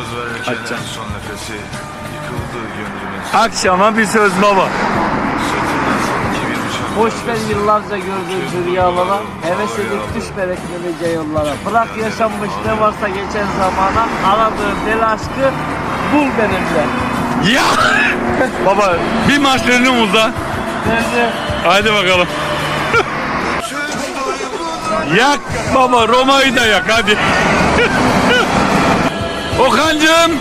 Umut verirken Açacağım. en son nefesi Yıkıldı gönlümün Akşama bir söz baba. Boş ver yıllarca gördüğün rüyalara Heves edip düşme beklenice yollara Bırak yaşanmış ne varsa geçen zamana Aradığın deli aşkı bul benimle Ya! baba bir maçlarını uza. Nerede? Haydi bakalım. yak baba Roma'yı da yak hadi. Okan'cığım